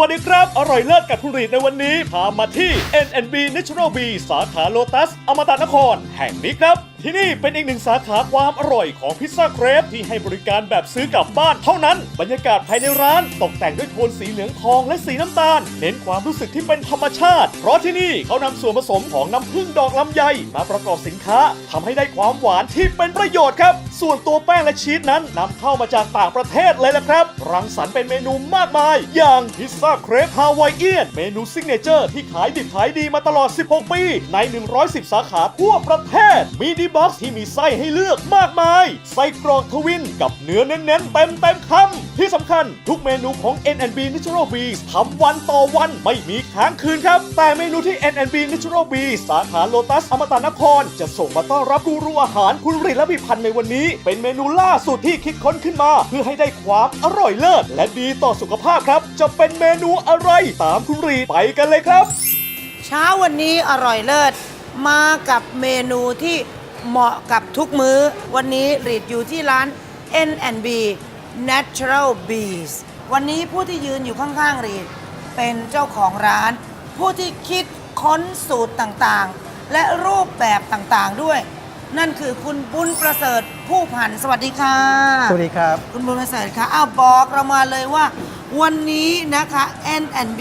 วัสดีครับ อร่อยเลิศกับคุณรีดในวันนี้ พามาที่ NNB Natural B สาขาโลตัส อมตะนคร แห่งนี้ครับ ที่นี่เป็นอีกหนึ่งสาขาความอร่อยของพิซซ่าเครปที่ให้บริการแบบซื้อกลับบ้านเท่านั้น บรรยากาศภายในร้านตกแต่งด้วยโทนสีเหลืองทองและสีน้ำตาล เน้นความรู้สึกที่เป็นธรรมชาติ เพราะที่นี่เขานำส่วนผสมของน้ำผึ้งดอกลำไย มาประกอบสินค้าทำให้ได้ความหวานที่เป็นประโยชน์ครับ ส่วนตัวแป้งและชีสนั้นนำเข้ามาจากต่างประเทศเลยละครับ รังสรรค์เป็นเมนูมากมาย อย่างพิซซ่าเครปฮาวายเอียนเมนูซิกเนเจอร์ที่ขายดิบขายดีมาตลอด 16 ปี ใน 110 สาขาทั่วประเทศมีดีบ็อกซ์ที่มีไส้ให้เลือกมากมาย ไส้กรอกทวินกับเนื้อเน้นๆเต็มเต็มๆคำที่สำคัญทุกเมนูของ NNB Natural Bees ทำวันต่อวันไม่มีค้างคืนครับ แต่เมนูที่ NNB Natural Bees สาขาโลตัสอมตะนคร จะส่งมาต้อนรับกูรูอาหารคุณริและพิพันธ์ในวันนี้ เป็นเมนูล่าสุดที่คิดค้นขึ้นมา เพื่อให้ได้ความอร่อยเลิศและดีต่อสุขภาพครับ จะเป็นเมนูอะไรตามคุณรีไปกันเลยครับ เช้าวันนี้อร่อยเลิศมากับเมนูที่ เหมาะกับทุกมื้อ วันนี้รีดอยู่ที่ร้าน N&B Natural Bees วันนี้ผู้ที่ยืนอยู่ข้างๆรีด เป็นเจ้าของร้าน ผู้ที่คิดค้นสูตรต่างๆ และรูปแบบต่างๆด้วย นั่นคือคุณบุญประเสริฐผู้พัน สวัสดีค่ะ สวัสดีครับ คุณบุญประเสริฐคะอ้าวบอกเรามาเลยว่า วันนี้นะคะ N&B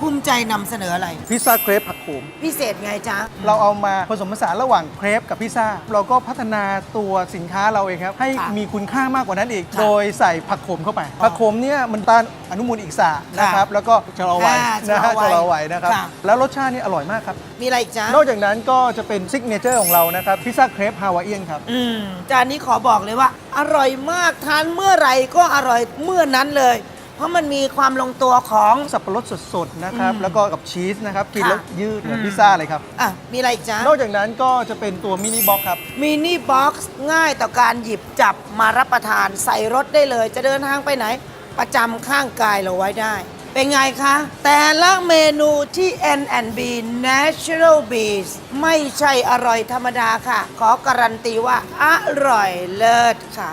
ภูมิใจนำเสนออะไร พิซซ่าเครปผักโขม พิเศษไงจ๊ะ เราเอามาผสมผสานระหว่างเครปกับพิซซ่า เราก็พัฒนาตัวสินค้าเราเองครับ ให้ค่ะมีคุณค่ามากกว่านั้นอีก ค่ะโดยใส่ผักโขมเข้าไปอ๋อผักโขมเนี่ยมันต้านอนุมูลอิสระนะครับ แล้วก็ชะลอวัยอ่านะฮะชะชะลลออวัวัยยนะครับ ค่ะ แล้วรสชาตินี่อร่อยมากครับ มีอะไรอีกจ๊ะ นอกจากนั้นก็จะเป็นซิกเนเจอร์ของเรานะครับพิซซ่าเครปฮาวายเอียนครับ อืมจานนี้ขอบอกเลยว่า อร่อยมากทานเมื่อไหร่ก็อร่อยเมื่อนั้นเลย เพราะมันมีความลงตัวของสับปะรดสดๆนะครับอืมแล้วก็กับชีสนะครับ กินค่ะแล้วยืดเหมือนอืมพิซซ่าเลยครับ อะ มีอะไรอีกจ๊ะนอกจากนั้นก็จะเป็นตัวมินิบ็อกครับ มินิบ็อกซ์ง่ายต่อการหยิบจับมารับประทานใส่รถได้เลย จะเดินทางไปไหน ประจำข้างกายเราไว้ได้ เป็นไงคะ แต่ละเมนูที่ N&B Natural Bees ไม่ใช่อร่อยธรรมดาค่ะ ขอการันตีว่าอร่อยเลิศค่ะ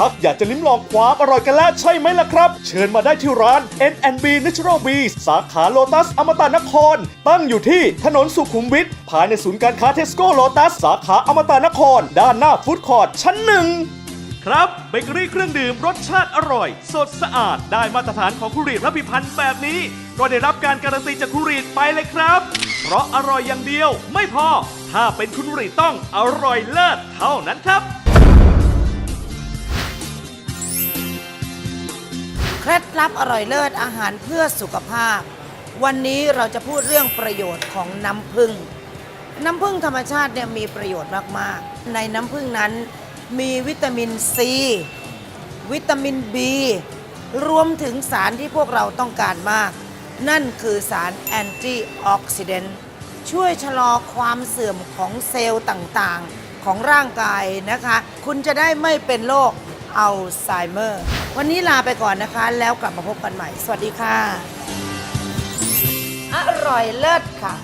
ชักอยากจะลิ้มลองความอร่อยกันแล้วใช่ไหมล่ะครับ เชิญมาได้ที่ร้าน N&B Natural Bees สาขาโลตัสอมตะนคร ตั้งอยู่ที่ถนนสุขุมวิทภายในศูนย์การค้าเทสโก้โลตัสสาขาอมตะนคร ด้านหน้าฟู้ดคอร์ทชั้นหนึ่งครับเบเกอรี่เครื่องดื่มรสชาติอร่อย สดสะอาดได้มาตรฐานของคุรีดและพิพันธ์แบบนี้ ก็ได้รับการการันตีจากคุรีไปเลยครับ เพราะอร่อยอย่างเดียวไม่พอ ถ้าเป็นคุณรีต้องอร่อยเลิศเท่านั้นครับ เคล็ดลับอร่อยเลิศอาหารเพื่อสุขภาพ วันนี้เราจะพูดเรื่องประโยชน์ของน้ำผึ้งน้ำผึ้งธรรมชาติเนี่ยมีประโยชน์มากๆ ในน้ำผึ้งนั้นมีวิตามินซี วิตามิน B รวมถึงสารที่พวกเราต้องการมาก นั่นคือสารแอนตี้ออกซิเดนต์ช่วยชะลอความเสื่อมของเซลล์ต่างๆ ของร่างกายนะคะ คุณจะได้ไม่เป็นโรคอัลไซเมอร์ วันนี้ลาไปก่อนนะคะ แล้วกลับมาพบกันใหม่ สวัสดีค่ะ อร่อยเลิศค่ะ